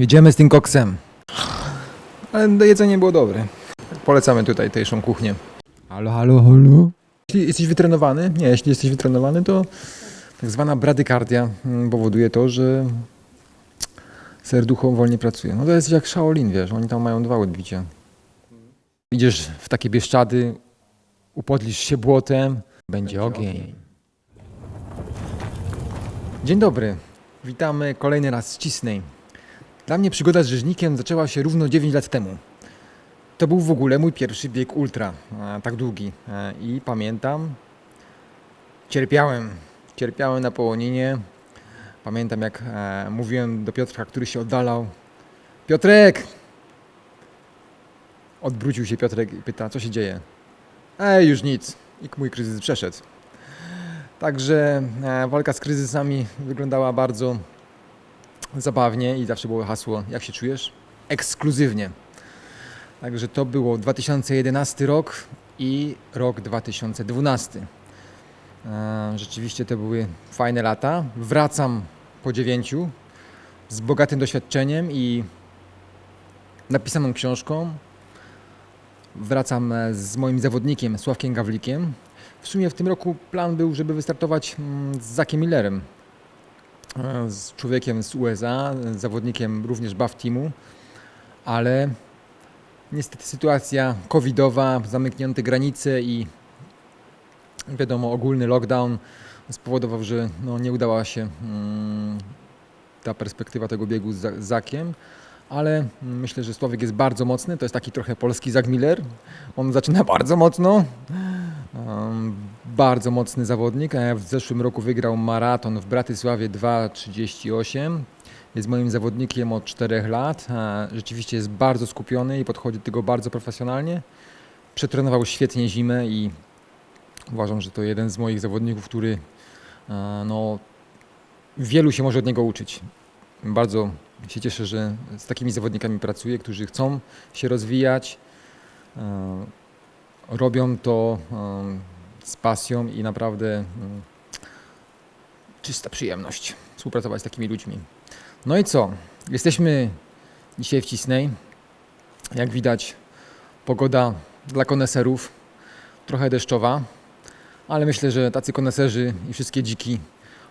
Jedziemy z tym koksem. Ale jedzenie było dobre. Polecamy tutaj tutejszą kuchnię. Halo, halo, halo. Jeśli jesteś wytrenowany, nie, jeśli jesteś wytrenowany, to tak zwana bradykardia mm, powoduje to, że serducho wolniej pracuje. No to jest jak Shaolin, wiesz, oni tam mają dwa odbicia. Idziesz w takie bieszczady, upodlisz się błotem, będzie ogień. Dzień dobry, witamy kolejny raz z Cisnej. Dla mnie przygoda z rzeźnikiem zaczęła się równo 9 lat temu. To był w ogóle mój pierwszy bieg ultra, e, tak długi. E, I pamiętam, cierpiałem. Cierpiałem na połoninie. Pamiętam, jak e, mówiłem do Piotrka, który się oddalał. Piotrek! Odwrócił się Piotrek i pyta, co się dzieje? Ej, już nic. I mój kryzys przeszedł. Także walka z kryzysami wyglądała bardzo zabawnie i zawsze było hasło, jak się czujesz? Ekskluzywnie. Także to było 2011 rok i rok 2012. E, Rzeczywiście to były fajne lata. Wracam po dziewięciu z bogatym doświadczeniem i napisaną książką. Wracam e, z moim zawodnikiem Sławkiem Gawlikiem. W sumie w tym roku plan był, żeby wystartować mm, z Zakiem Millerem, z człowiekiem z USA, zawodnikiem również BAF Teamu, ale niestety sytuacja covidowa, zamknięte granice i wiadomo ogólny lockdown spowodował, że no, nie udała się mm, ta perspektywa tego biegu z Zakiem, ale myślę, że Sławek jest bardzo mocny, to jest taki trochę polski Zak Miller, on zaczyna bardzo mocno, Um, bardzo mocny zawodnik. W zeszłym roku wygrał maraton w Bratysławie 2.38. Jest moim zawodnikiem od 4 lat. Rzeczywiście jest bardzo skupiony i podchodzi do tego bardzo profesjonalnie. Przetrenował świetnie zimę i uważam, że to jeden z moich zawodników, który e, no, wielu się może od niego uczyć. Bardzo się cieszę, że z takimi zawodnikami pracuję, którzy chcą się rozwijać. e, robią to em, z pasją i naprawdę em, czysta przyjemność współpracować z takimi ludźmi. No i co? Jesteśmy dzisiaj w Cisnej. Jak widać, pogoda dla koneserów trochę deszczowa, ale myślę, że tacy koneserzy i wszystkie dziki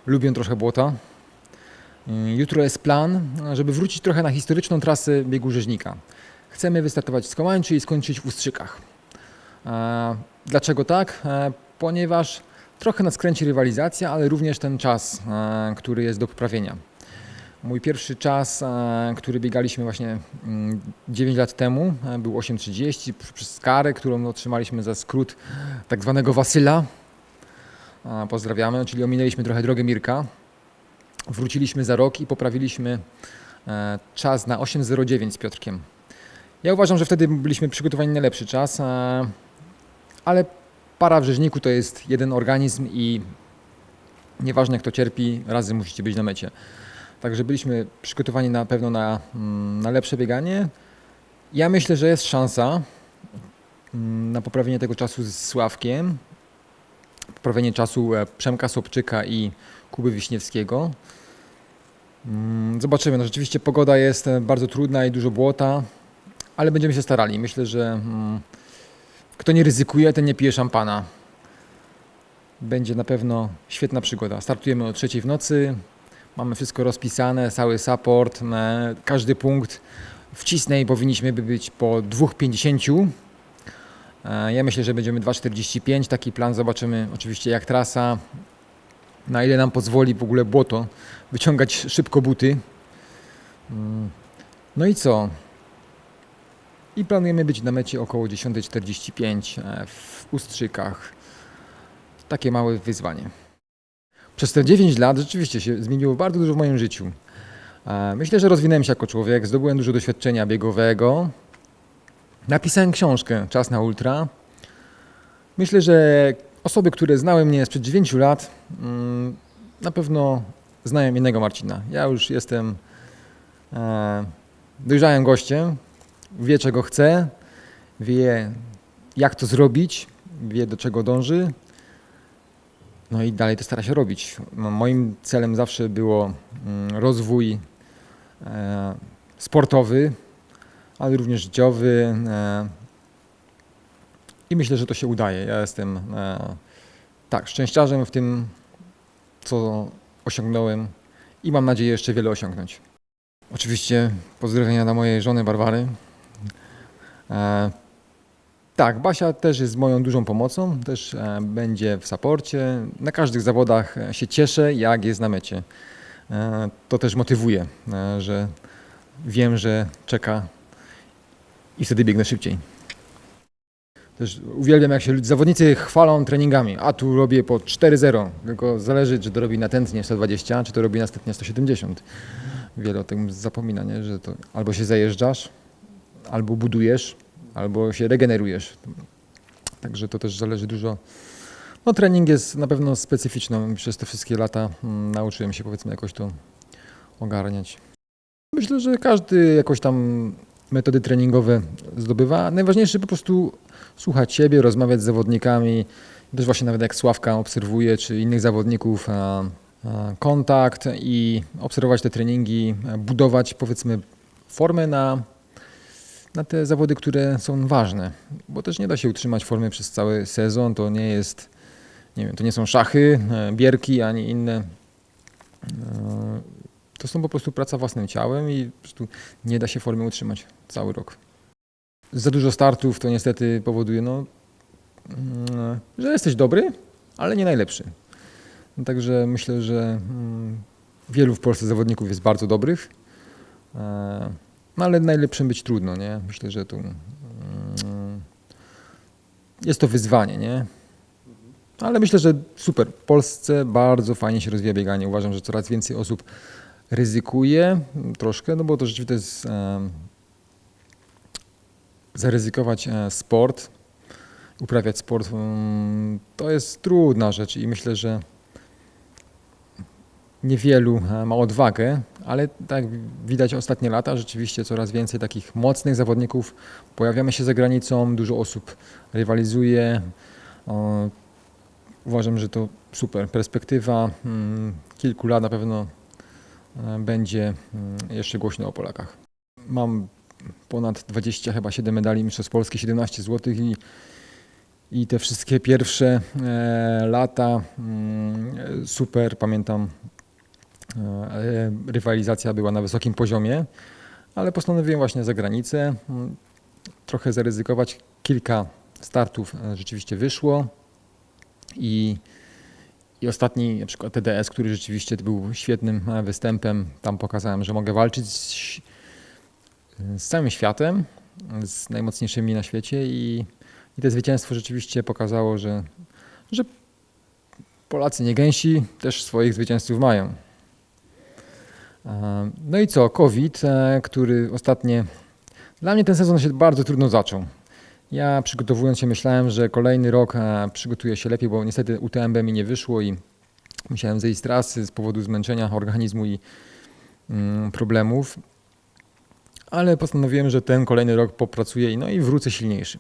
lubią trochę błota. Y, Jutro jest plan, żeby wrócić trochę na historyczną trasę biegu rzeźnika. Chcemy wystartować z Kołańczy i skończyć w Ustrzykach. E, Dlaczego tak? E, Ponieważ trochę nas kręci rywalizacja, ale również ten czas, e, który jest do poprawienia. Mój pierwszy czas, który biegaliśmy właśnie mm, 9 lat temu, był 8.30 pr- przez karę, którą otrzymaliśmy za skrót tak zwanego Wasyla. Pozdrawiamy, czyli ominęliśmy trochę drogę Mirka. Wróciliśmy za rok i poprawiliśmy e, czas na 8.09 z Piotrkiem. Ja uważam, że wtedy byliśmy przygotowani na lepszy czas, e, ale para w rzeźniku to jest jeden organizm i nieważne kto cierpi, razem musicie być na mecie. Także byliśmy przygotowani na pewno na, mm, na lepsze bieganie. Ja myślę, że jest szansa mm, na poprawienie tego czasu z Sławkiem, poprawienie czasu e, Przemka Sobczyka i Kuby Wiśniewskiego. Mm, Zobaczymy. No, rzeczywiście pogoda jest e, bardzo trudna i dużo błota ale będziemy się starali. Myślę, że mm, kto nie ryzykuje, ten nie pije szampana. Będzie na pewno świetna przygoda. Startujemy o trzeciej w nocy. Mamy wszystko rozpisane, cały support, e, każdy punkt. W Cisnej powinniśmy by być po 2,50. E, Ja myślę, że będziemy 2,45. Taki plan zobaczymy oczywiście jak trasa, na ile nam pozwoli w ogóle błoto wyciągać szybko buty. Mm. No i co? I planujemy być na mecie około 10.45 e, w Ustrzykach. Takie małe wyzwanie. Przez te 9 lat rzeczywiście się zmieniło bardzo dużo w moim życiu. E, Myślę, że rozwinąłem się jako człowiek, zdobyłem dużo doświadczenia biegowego. Napisałem książkę Czas na Ultra. Myślę, że osoby, które znały mnie sprzed 9 lat, mm, na pewno znają innego Marcina. Ja już jestem e, dojrzałym gościem, wie czego chce, wie jak to zrobić, wie do czego dąży. No i dalej to stara się robić. No, moim celem zawsze było mm, rozwój e, sportowy, ale również życiowy. I myślę, że to się udaje. Ja jestem e, tak, szczęściarzem w tym, co osiągnąłem i mam nadzieję jeszcze wiele osiągnąć. Oczywiście pozdrowienia dla mojej żony Barbary. E, tak, Basia też jest moją dużą pomocą, też e, będzie w saporcie. Na każdych zawodach e, się cieszę, jak jest na mecie. E, to też motywuje, e, że wiem, że czeka i wtedy biegnę szybciej. Też uwielbiam, jak się lud- zawodnicy chwalą treningami. A tu robię po 4-0. Tylko zależy, czy to robi na tętnie 120, czy to robi na tętnie 170. Wiele o tym zapomina, nie? że to albo się zajeżdżasz, albo budujesz, albo się regenerujesz. Także to też zależy dużo. No trening jest na pewno specyficzny. Przez te wszystkie lata mm, nauczyłem się powiedzmy jakoś to ogarniać. Myślę, że każdy jakoś tam metody treningowe zdobywa. Najważniejsze po prostu słuchać siebie, rozmawiać z zawodnikami. Też właśnie nawet jak Sławka obserwuje, czy innych zawodników, a, a, kontakt i obserwować te treningi, a, budować powiedzmy formę na, na te zawody, które są ważne. Bo też nie da się utrzymać formy przez cały sezon. To nie jest, nie wiem, to nie są szachy, e, bierki, ani inne. e, To są po prostu praca własnym ciałem i po prostu nie da się formy utrzymać cały rok. Za dużo startów to niestety powoduje, no, mm, że jesteś dobry, ale nie najlepszy. Także myślę, że mm, wielu w Polsce zawodników jest bardzo dobrych, e, no ale najlepszym być trudno, nie? Myślę, że tu mm, jest to wyzwanie, nie? Ale myślę, że super. W Polsce bardzo fajnie się rozwija bieganie. Uważam, że coraz więcej osób ryzykuje troszkę, no bo to rzeczywiście to jest em, zaryzykować e, sport, uprawiać sport, mm, to jest trudna rzecz i myślę, że niewielu e, ma odwagę, ale tak widać ostatnie lata, rzeczywiście coraz więcej takich mocnych zawodników pojawiamy się za granicą, dużo osób rywalizuje. Uważam, że to super perspektywa. mm, Kilku lat na pewno e, będzie mm, jeszcze głośno o Polakach. Mam ponad 20, chyba 7 medali Mistrzostw Polski, 17 zł i, i te wszystkie pierwsze e, lata mm, super, pamiętam e, rywalizacja była na wysokim poziomie, ale postanowiłem właśnie za granicę mm, trochę zaryzykować. Kilka startów e, rzeczywiście wyszło i, i ostatni na przykład TDS, który rzeczywiście był świetnym e, występem, tam pokazałem, że mogę walczyć z, całym światem, z najmocniejszymi na świecie i, i to zwycięstwo rzeczywiście pokazało, że, że Polacy nie gęsi, też swoich zwycięzców mają. E, No i co, COVID, e, który ostatnie. Dla mnie ten sezon się bardzo trudno zaczął. Ja przygotowując się myślałem, że kolejny rok e, przygotuję się lepiej, bo niestety UTMB mi nie wyszło i musiałem zejść z trasy z powodu zmęczenia organizmu i mm, problemów. Ale postanowiłem, że ten kolejny rok popracuję no i wrócę silniejszy.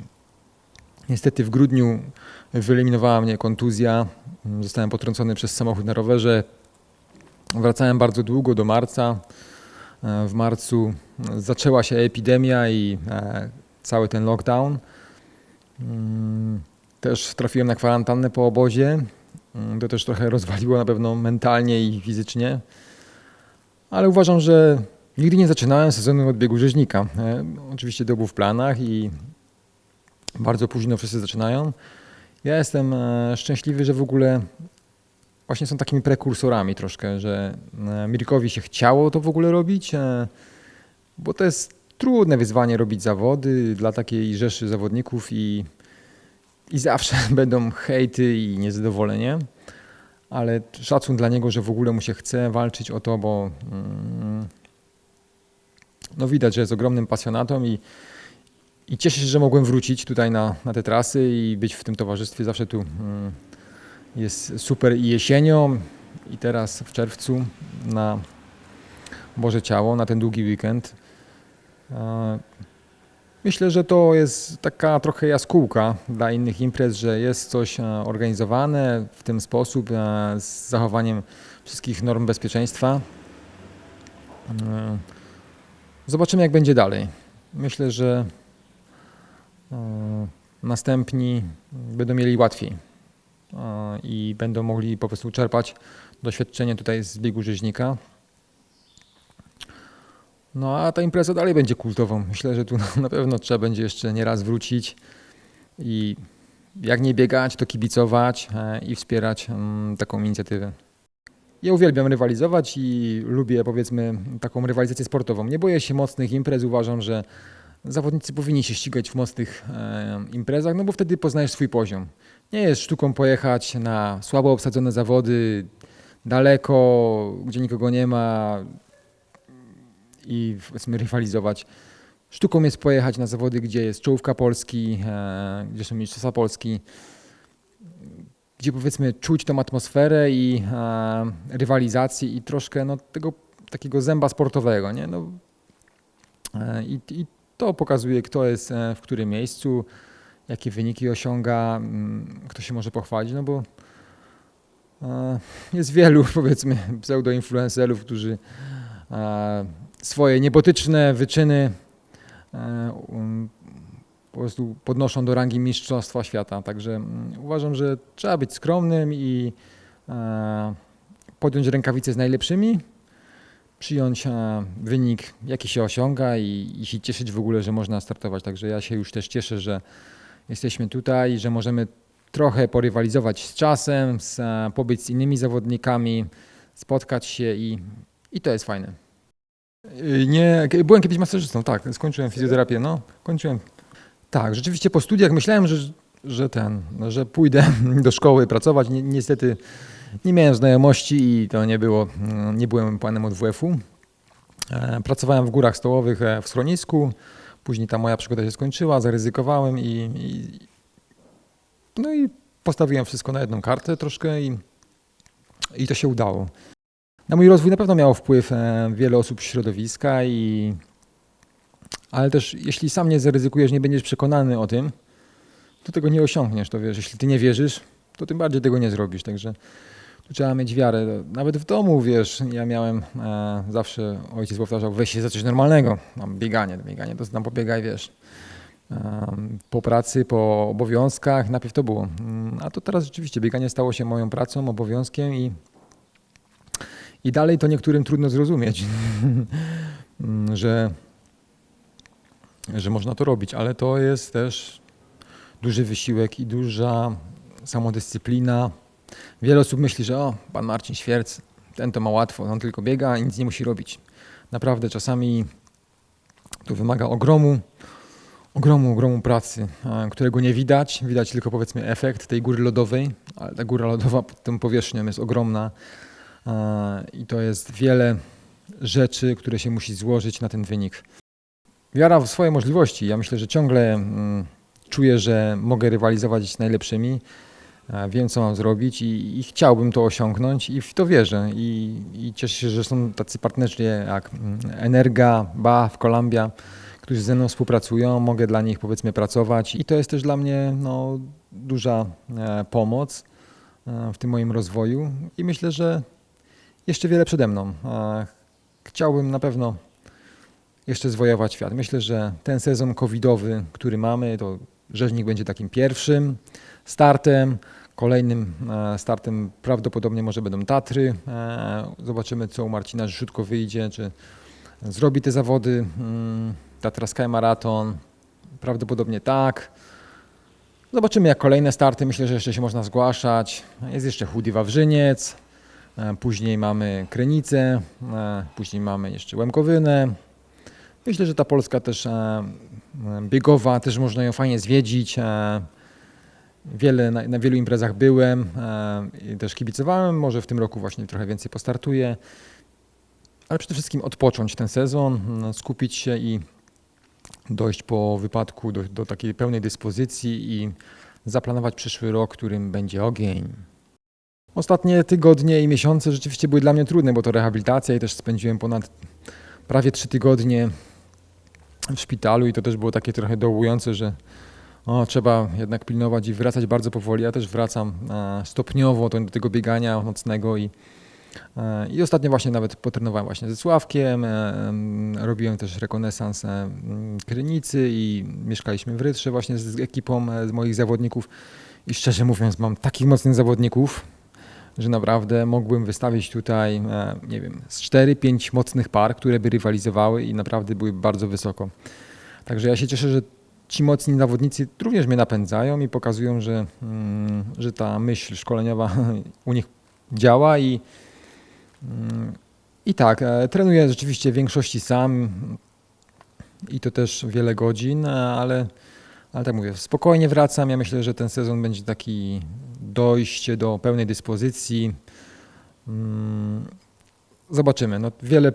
Niestety w grudniu wyeliminowała mnie kontuzja. Zostałem potrącony przez samochód na rowerze. Wracałem bardzo długo do marca. W marcu zaczęła się epidemia i e, cały ten lockdown. Mm, Też trafiłem na kwarantannę po obozie. Mm, To też trochę rozwaliło na pewno mentalnie i fizycznie. Ale uważam, że nigdy nie zaczynałem sezonu od biegu rzeźnika. E, Oczywiście to było w planach i bardzo późno wszyscy zaczynają. Ja jestem e, szczęśliwy, że w ogóle właśnie są takimi prekursorami troszkę, że e, Mirkowi się chciało to w ogóle robić, bo to jest trudne wyzwanie robić zawody dla takiej rzeszy zawodników i, i zawsze będą hejty i niezadowolenie, ale szacun dla niego, że w ogóle mu się chce walczyć o to, bo mm, no widać, że jest ogromnym pasjonatą i, i cieszę się, że mogłem wrócić tutaj na, na te trasy i być w tym towarzystwie. Zawsze tu mm, jest super i jesienią, i teraz w czerwcu na Boże Ciało, na ten długi weekend. E, Myślę, że to jest taka trochę jaskółka dla innych imprez, że jest coś e, organizowane w ten sposób e, z zachowaniem wszystkich norm bezpieczeństwa. Zobaczymy, jak będzie dalej. Myślę, że e, następni będą mieli łatwiej e, i będą mogli po prostu czerpać doświadczenie tutaj z biegu rzeźnika. No a ta impreza dalej będzie kultową. Myślę, że tu na pewno trzeba będzie jeszcze nieraz wrócić i jak nie biegać, to kibicować e, i wspierać mm, taką inicjatywę. Ja uwielbiam rywalizować i lubię powiedzmy taką rywalizację sportową. Nie boję się mocnych imprez, uważam, że zawodnicy powinni się ścigać w mocnych e, imprezach, no bo wtedy poznajesz swój poziom. Nie jest sztuką pojechać na słabo obsadzone zawody, daleko, gdzie nikogo nie ma i powiedzmy rywalizować. Sztuką jest pojechać na zawody, gdzie jest czołówka Polski, e, gdzie są mistrzostwa Polski, gdzie powiedzmy czuć tą atmosferę i e, rywalizację i troszkę no, tego takiego zęba sportowego. Nie? No, e, i, I to pokazuje, kto jest e, w którym miejscu, jakie wyniki osiąga, mm, kto się może pochwalić, no bo e, jest wielu powiedzmy pseudo-influencerów, którzy e, swoje niebotyczne wyczyny um, po prostu podnoszą do rangi mistrzostwa świata. Także mm, uważam, że trzeba być skromnym i e, podjąć rękawice z najlepszymi, przyjąć e, wynik, jaki się osiąga i, i się cieszyć w ogóle, że można startować. Także ja się już też cieszę, że jesteśmy tutaj, że możemy trochę porywalizować z czasem, z, e, pobyć z innymi zawodnikami, spotkać się i, i to jest fajne. Nie, byłem kiedyś masażystą, tak, skończyłem fizjoterapię, no, kończyłem. Tak, rzeczywiście po studiach myślałem, że, że ten, że pójdę do szkoły pracować. Ni- Niestety nie miałem znajomości i to nie było, mm, nie byłem panem od WF-u. E, Pracowałem w górach stołowych e, w schronisku, później ta moja przygoda się skończyła, zaryzykowałem i, i no i postawiłem wszystko na jedną kartę troszkę i, i to się udało. Na mój rozwój na pewno miało wpływ e, wiele osób z środowiska, i, ale też jeśli sam nie zaryzykujesz, nie będziesz przekonany o tym, to tego nie osiągniesz. To wiesz, jeśli ty nie wierzysz, to tym bardziej tego nie zrobisz. Także tu trzeba mieć wiarę. Nawet w domu, wiesz, ja miałem e, zawsze, ojciec powtarzał, weź się za coś normalnego. Mam bieganie, bieganie to tam pobiegaj, wiesz. Em, Po pracy, po obowiązkach, najpierw to było. Mm, A to teraz rzeczywiście bieganie stało się moją pracą, obowiązkiem i i dalej to niektórym trudno zrozumieć, że, że można to robić, ale to jest też duży wysiłek i duża samodyscyplina. Wiele osób myśli, że o, pan Marcin Świerc, ten to ma łatwo, on tylko biega i nic nie musi robić. Naprawdę czasami to wymaga ogromu, ogromu, ogromu pracy, e, którego nie widać. Widać tylko powiedzmy efekt tej góry lodowej, ale ta góra lodowa pod tą powierzchnią jest ogromna. E, I to jest wiele rzeczy, które się musi złożyć na ten wynik. Wiara w swoje możliwości. Ja myślę, że ciągle mm, czuję, że mogę rywalizować z najlepszymi. Wiem, co mam zrobić i, i chciałbym to osiągnąć i w to wierzę. I, I cieszę się, że są tacy partnerzy jak mm, Energa, BAF, Columbia, którzy ze mną współpracują. Mogę dla nich powiedzmy pracować i to jest też dla mnie no, duża e, pomoc e, w tym moim rozwoju i myślę, że jeszcze wiele przede mną. E, Chciałbym na pewno jeszcze zwojować świat. Myślę, że ten sezon covidowy, który mamy, to rzeźnik będzie takim pierwszym startem. Kolejnym e, startem prawdopodobnie może będą Tatry. E, Zobaczymy, co u Marcina Rzeszutko wyjdzie, czy zrobi te zawody. mm, Tatra Sky Marathon. Prawdopodobnie tak. Zobaczymy, jak kolejne starty. Myślę, że jeszcze się można zgłaszać. Jest jeszcze Chudy Wawrzyniec. E, Później mamy Krenicę, później mamy jeszcze Łemkowynę. Myślę, że ta Polska też e, biegowa, też można ją fajnie zwiedzić. e, Wiele, na, na wielu imprezach byłem e, i też kibicowałem. Może w tym roku właśnie trochę więcej postartuję. Ale przede wszystkim odpocząć ten sezon, skupić się i dojść po wypadku do, do takiej pełnej dyspozycji i zaplanować przyszły rok, którym będzie ogień. Ostatnie tygodnie i miesiące rzeczywiście były dla mnie trudne, bo to rehabilitacja i też spędziłem ponad prawie trzy tygodnie w szpitalu i to też było takie trochę dołujące, że o, trzeba jednak pilnować i wracać bardzo powoli. Ja też wracam e, stopniowo do, tego biegania nocnego i E, I ostatnio właśnie nawet potrenowałem właśnie ze Sławkiem, e, em, robiłem też rekonesans e, m, Krynicy i mieszkaliśmy w Rytrze właśnie z ekipą z moich zawodników i szczerze mówiąc mam takich mocnych zawodników, że naprawdę mógłbym wystawić tutaj, e, nie wiem, z 4-5 mocnych par, które by rywalizowały i naprawdę były bardzo wysoko. Także ja się cieszę, że ci mocni zawodnicy również mnie napędzają i pokazują, że, mm, że ta myśl szkoleniowa u nich działa i, mm, i tak, e, trenuję rzeczywiście w większości sam i to też wiele godzin, e, ale, ale tak mówię, spokojnie wracam. Ja myślę, że ten sezon będzie taki dojście do pełnej dyspozycji. Mm, Zobaczymy. No, wiele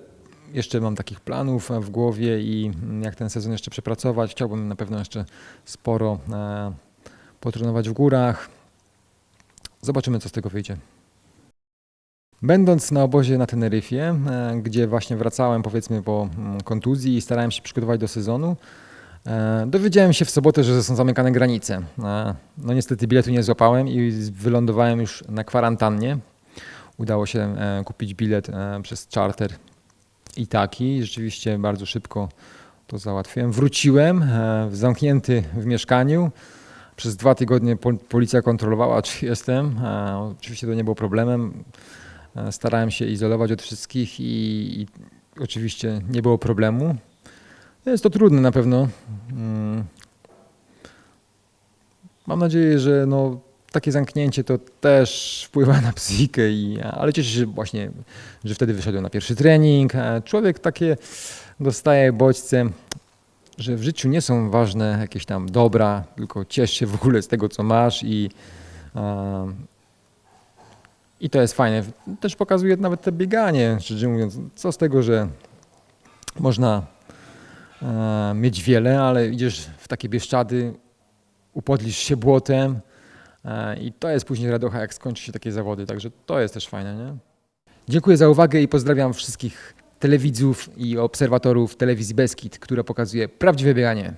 jeszcze mam takich planów w głowie i jak ten sezon jeszcze przepracować. Chciałbym na pewno jeszcze sporo e, potrenować w górach. Zobaczymy, co z tego wyjdzie. Będąc na obozie na Teneryfie, e, gdzie właśnie wracałem powiedzmy po mm, kontuzji i starałem się przygotować do sezonu, dowiedziałem się w sobotę, że są zamykane granice. E, No niestety biletu nie złapałem i wylądowałem już na kwarantannie. Udało się e, kupić bilet e, przez charter i taki. Rzeczywiście bardzo szybko to załatwiłem. Wróciłem e, zamknięty w mieszkaniu. Przez dwa tygodnie pol- policja kontrolowała, czy jestem. E, Oczywiście to nie było problemem. E, Starałem się izolować od wszystkich i, i oczywiście nie było problemu. Jest to trudne na pewno. Mm. Mam nadzieję, że no, takie zamknięcie to też wpływa na psychikę, i, ale cieszę się właśnie, że wtedy wyszedłem na pierwszy trening. Człowiek takie dostaje bodźce, że w życiu nie są ważne jakieś tam dobra, tylko ciesz się w ogóle z tego, co masz i, i to jest fajne. Też pokazuje nawet te bieganie, szczerze mówiąc. Co z tego, że można e, mieć wiele, ale idziesz w takie bieszczady, upodlisz się błotem e, i to jest później radocha, jak skończy się takie zawody. Także to jest też fajne, nie? Dziękuję za uwagę i pozdrawiam wszystkich telewidzów i obserwatorów telewizji Beskid, która pokazuje prawdziwe bieganie.